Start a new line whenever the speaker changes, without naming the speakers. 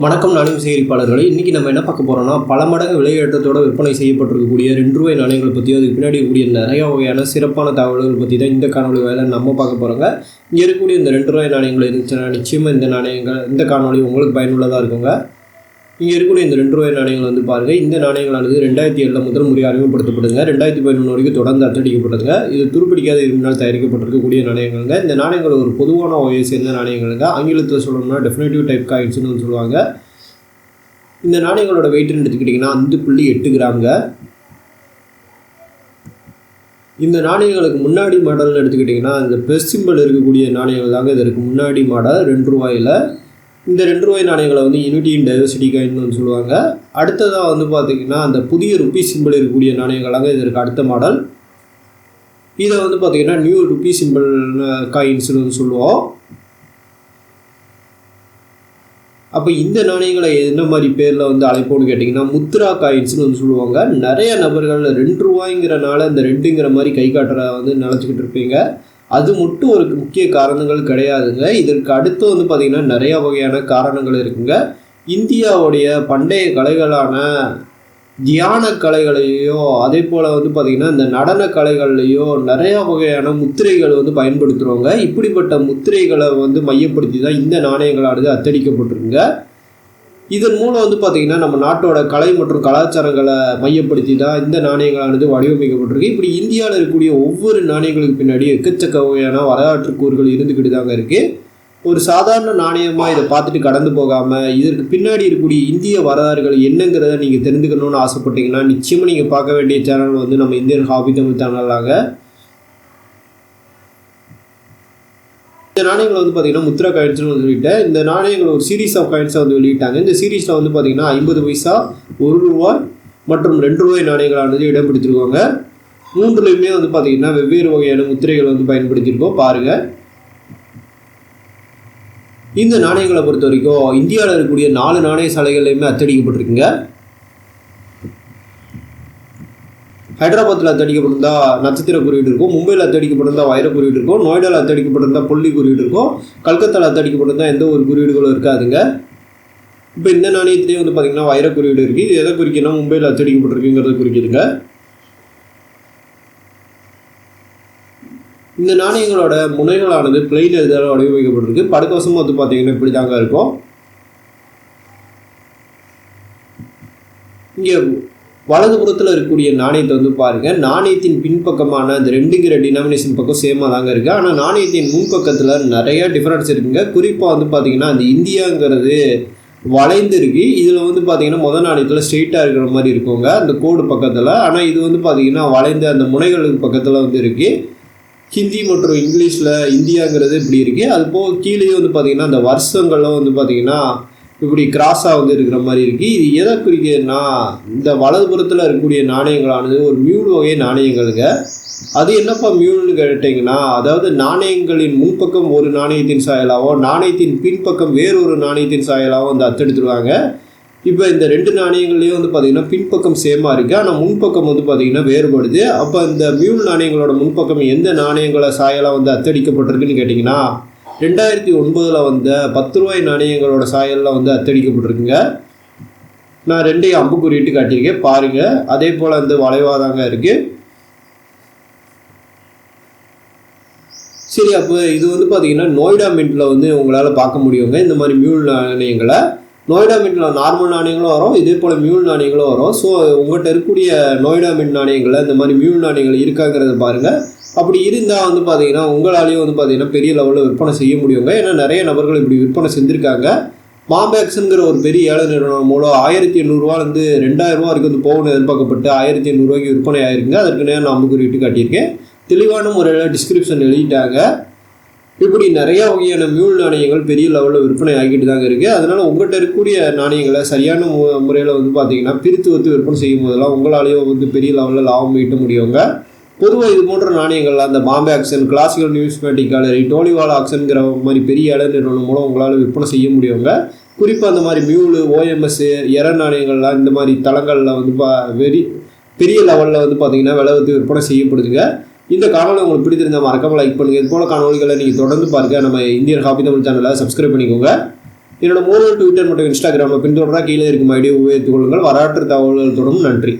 வணக்கம் நாணயம் சேகரிப்பாளர்களே இன்றைக்கி நம்ம என்ன பார்க்க போகிறோம்னா பல மடங்கு விலையேற்றத்தோட விற்பனை செய்யப்பட்டிருக்கக்கூடிய ரெண்டு ரூபாய் நாணயங்களை பற்றி அதுக்கு பின்னாடி கூடிய நிறைய வகையான சிறப்பான தகவல்கள் பற்றி தான் இந்த காணொலி வேலை நம்ம பார்க்க போகிறோங்க இங்கே இருக்கக்கூடிய இந்த ரெண்டு ரூபாய் நாணயங்கள் இருந்துச்சுன்னா நிச்சயமாக இந்த நாணயங்கள் இந்த காணொலி உங்களுக்கு பயனுள்ளதாக இருக்குங்க. இங்கே இருக்கக்கூடிய இந்த ரெண்டு ரூபாய் நாணயங்கள் வந்து பாருங்கள் இந்த நாணயங்களானது ரெண்டாயிரத்தி ஏழில் முதல் முறை அறிமுகப்படுத்தப்படுங்க ரெண்டாயிரத்தி பதினொன்று வரைக்கும் தொடர்ந்து அச்சடிக்கப்பட்டதுங்க. இது துருப்பிடிக்காத இரும்பினால் தயாரிக்கப்பட்டிருக்கக்கூடிய நாணயங்கள்ங்க. இந்த நாணயங்கள் ஒரு பொதுவான வகையை சேர்ந்த நாணயங்கள்ங்க. ஆங்கிலத்தில் சொல்லணும்னா டெஃபினேட்டிவ் டைப் காயின்ஸ்னு சொல்லுவாங்க. இந்த நாணயங்களோட வெயிட்னு எடுத்துக்கிட்டிங்கன்னா அஞ்சு புள்ளி எட்டு கிராம்ங்க. இந்த நாணயங்களுக்கு முன்னாடி மாடல்னு எடுத்துக்கிட்டிங்கன்னா இந்த பெஸ் சிம்பிள் இருக்கக்கூடிய நாணயங்கள் தாங்க இதற்கு முன்னாடி மாடல் ரெண்டு ரூபாயில் இந்த ரெண்டு ரூபாய் நாணயங்களை வந்து யூனிட்டி இன் டைவர்சிட்டி காயின்னு சொல்லுவாங்க. அடுத்ததாக வந்து பார்த்திங்கன்னா அந்த புதிய ருப்பி சிம்பிள் இருக்கக்கூடிய நாணயங்களாக இதற்கு அடுத்த மாடல் இதை வந்து பார்த்திங்கன்னா நியூ ருப்பி சிம்பிள் காயின்ஸ்னு வந்து சொல்லுவோம். அப்போ இந்த நாணயங்களை என்ன மாதிரி பேரில் வந்து அழைப்போம்னு கேட்டிங்கன்னா முத்ரா காயின்ஸ்னு வந்து சொல்லுவாங்க. நிறைய நபர்கள் ரெண்டு ரூபாய்ங்கிறனால இந்த ரெண்டுங்கிற மாதிரி கை காட்டுற வந்து நினச்சிக்கிட்டு இருப்பீங்க. அது மட்டும் ஒரு முக்கிய காரணங்கள் கிடையாதுங்க. இதற்கு அடுத்து வந்து பார்த்திங்கன்னா நிறையா வகையான காரணங்கள் இருக்குங்க. இந்தியாவுடைய பண்டைய கலைகளான தியான கலைகளையோ அதே போல் வந்து பார்த்திங்கன்னா இந்த நடன கலைகள்லையோ நிறையா வகையான முத்திரைகள் வந்து பயன்படுத்துகிறோங்க இப்படிப்பட்ட முத்திரைகளை வந்து மையப்படுத்தி தான் இந்த நாணயங்களானது அத்தடிக்கப்பட்டிருக்குங்க. இதன் மூலம் வந்து பார்த்திங்கன்னா நம்ம நாட்டோட கலை மற்றும் கலாச்சாரங்களை மையப்படுத்தி தான் இந்த நாணயங்களானது வடிவமைக்கப்பட்டிருக்கு. இப்படி இந்தியாவில் இருக்கக்கூடிய ஒவ்வொரு நாணயங்களுக்கு பின்னாடி எக்கச்சக்க வகையான வரலாற்று கூறுகள் இருந்துக்கிட்டு தாங்க இருக்குது ஒரு சாதாரண நாணயமாக இதை பார்த்துட்டு கடந்து போகாமல் இதற்கு பின்னாடி இருக்கக்கூடிய இந்திய வரலாறுகள் என்னங்கிறத நீங்கள் தெரிஞ்சுக்கணும்னு ஆசைப்பட்டீங்கன்னா நிச்சயமாக நீங்கள் பார்க்க வேண்டிய சேனல் வந்து நம்ம இந்தியன் ஹாபி தமிழ் சேனலாக இந்த நாணயங்கள் வந்து பார்த்தீங்கன்னா முத்ரா காயின்ஸ்னு வந்து வெளியிட்டேன் இந்த நாணயங்கள் ஒரு சீரீஸ் ஆஃப் காயின்ஸை வந்து வெளியிட்டாங்க. இந்த சீரீஸில் வந்து பார்த்தீங்கன்னா ஐம்பது பைசா ஒரு ரூபாய் மற்றும் ரெண்டு ரூபாய் நாணயங்களானது இடம் பிடித்திருக்காங்க மூன்றுலையுமே வந்து பார்த்தீங்கன்னா வெவ்வேறு வகையான முத்திரைகள் வந்து பயன்படுத்தியிருக்கோம். பாருங்கள் இந்த நாணயங்களை பொறுத்த வரைக்கும் இந்தியாவில் இருக்கக்கூடிய நாலு நாணய சாலைகள்லையுமே அச்சடிக்கப்பட்டிருக்குங்க ஹைதராபாத்தில் அத்தடிக்கப்பட்டிருந்தா நட்சத்திர குறியீடு இருக்கும் மும்பையில் அத்தடிக்கப்பட்டிருந்தா வைர குறியீடு இருக்கும் நோய்டாவில் அத்தடிக்கப்பட்டிருந்தா புள்ளி குறியீடு இருக்கும் கல்கத்தாவில் அத்தடிக்கப்பட்டிருந்தா எந்த ஒரு குறியீடுகளும் இருக்காதுங்க. இப்போ இந்த நாணயத்திலேயே வந்து பார்த்திங்கன்னா வைர குறியீடு இருக்குது இது எதை குறிக்கணும் மும்பையில் அத்தடிக்கப்பட்டிருக்குங்கிறத குறிக்குதுங்க. இந்த நாணயங்களோட முனைகளானது பிளெயின் எழுதால் வடிவமைக்கப்பட்டிருக்கு. படுக்கவசமும் வந்து பார்த்தீங்கன்னா இப்படி தாங்க இருக்கும். இங்கே வலதுபுறத்தில் இருக்கக்கூடிய நாணயத்தை வந்து பாருங்கள் நாணயத்தின் பின்பக்கமான அந்த ரெண்டுங்கிற டினாமினேஷன் பக்கம் சேமாக தாங்க இருக்குது ஆனால் நாணயத்தின் முன்பக்கத்தில் நிறையா டிஃப்ரென்ஸ் இருக்குங்க. குறிப்பாக வந்து பார்த்தீங்கன்னா அந்த இந்தியாங்கிறது வளைந்திருக்கு. இதில் வந்து பார்த்தீங்கன்னா முதல் நாணயத்தில் ஸ்ட்ரெயிட்டாக இருக்கிற மாதிரி இருக்குங்க. அந்த கோடு பக்கத்தில். ஆனால் இது வந்து பார்த்திங்கன்னா வளைந்த அந்த முனைகளுக்கு பக்கத்தில் வந்து இருக்குது ஹிந்தி மற்றும் இங்கிலீஷில் இந்தியாங்கிறது இப்படி இருக்குது அது போக கீழே வந்து பார்த்திங்கன்னா அந்த வருஷங்கள்லாம் வந்து பார்த்திங்கன்னா இப்படி கிராஸாக வந்து இருக்கிற மாதிரி இருக்குது இது எதை குறிக்குதுன்னா இந்த வலதுபுறத்தில் இருக்கக்கூடிய நாணயங்களானது ஒரு மியூல் வகை நாணயங்களுங்க. அது என்னப்பா மியூல்னு கேட்டிங்கன்னா அதாவது நாணயங்களின் முன்பக்கம் ஒரு நாணயத்தின் சாயலாவோ நாணயத்தின் பின்பக்கம் வேறொரு நாணயத்தின் சாயலாவோ வந்து அத்தெடுத்துருவாங்க. இப்போ இந்த ரெண்டு நாணயங்கள்லேயும் வந்து பார்த்திங்கன்னா பின்பக்கம் சேமாக இருக்குது ஆனால் முன்பக்கம் வந்து பார்த்திங்கன்னா வேறுபடுது. அப்போ இந்த மியூல் நாணயங்களோட முன்பக்கம் எந்த நாணயங்களை சாயலாக வந்து அத்தடிக்கப்பட்டிருக்குன்னு கேட்டிங்கன்னா ரெண்டாயிரத்தி ஒன்பதில் வந்த பத்து ரூபாய் நாணயங்களோட சாயலில் வந்து அத்தடிக்கப்பட்டிருக்குங்க. நான் ரெண்டையும் அம்பு குறியிட்டு காட்டியிருக்கேன். பாருங்கள் அதே போல் அந்த வளைவாதாங்க இருக்குது சரி அப்போ இது வந்து பார்த்தீங்கன்னா நோய்டா மின்ட்டில் வந்து உங்களால் பார்க்க முடியுங்க. இந்த மாதிரி மியூல் நாணயங்களை நோய்டா மின்ல நார்மல் நாணயங்களும் வரும் இதே போல் மியூல் நாணயங்களும் வரும். ஸோ உங்கள்கிட்ட இருக்கக்கூடிய நோய்டா மின் நாணயங்களில் இந்த மாதிரி மியூல் நாணயங்கள் இருக்காங்கிறத பாருங்கள் அப்படி இருந்தால் வந்து பார்த்தீங்கன்னா உங்களாலேயும் வந்து பார்த்தீங்கன்னா பெரிய லெவலில் விற்பனை செய்ய முடியுங்க. ஏன்னா நிறைய நபர்கள் இப்படி விற்பனை செஞ்சுருக்காங்க. மாம்பேக்ஸுங்கிற ஒரு பெரிய ஏழை நிறுவனம் மூலம் ஆயிரத்தி எண்ணூறுவாலேருந்து ரெண்டாயிரம் ரூபா வரைக்கும் வந்து போகணும் எதிர்பார்க்கப்பட்டு ஆயிரத்தி எண்ணூறுவாய்க்கு விற்பனை ஆயிருக்குங்க. அதற்கு நேரம் நான் அம்பு குறிப்பிட்டு காட்டியிருக்கேன். தெளிவான முறையில் டிஸ்கிரிப்ஷன் எழுதிட்டாங்க. இப்படி நிறையா வகையான மியூல் நாணயங்கள் பெரிய லெவலில் விற்பனை ஆகிட்டு தாங்க இருக்குது அதனால் உங்கள்கிட்ட இருக்கக்கூடிய நாணயங்களை சரியான மு முறையில் வந்து பார்த்தீங்கன்னா பிரித்து வந்து விற்பனை செய்யும் போதெல்லாம் உங்களாலேயும் வந்து பெரிய லெவலில் லாபம் ஈட்ட முடியுங்க. பொதுவாக இது போன்ற நாணயங்கள் அந்த Bombay auction classical numismatic gallery Todywalla ஆக்ஷனுங்கிற மாதிரி பெரிய இட நிறுவனம் மூலம் உங்களால் விற்பனை செய்ய முடியுங்க. குறிப்பாக அந்த மாதிரி மியூலு ஓஎம்எஸ்ஸு எர நாணயங்கள்லாம் இந்த மாதிரி தளங்களில் வந்து பா வெரி பெரிய லெவலில் வந்து பார்த்தீங்கன்னா விலை வந்து விற்பனை செய்யப்படுதுங்க. இந்த காணொலி உங்களுக்கு பிடித்திருந்தால் மறக்காம லைக் பண்ணுங்கள் இது போல காணொலிகளை நீங்கள் தொடர்ந்து பாருங்கள் நம்ம இந்தியன் ஹாபி தமிழ் சேனலை சப்ஸ்கிரைப் பண்ணிக்கோங்க. என்னோட மூணு ட்விட்டர் மற்றும் இன்ஸ்டாகிராமில் பின்தொடரா கீழே இருக்கும் ஐடியா உபயோகித்துக் கொள்ளுங்கள். வரலாற்று தகவல்கள் தொடரும் நன்றி.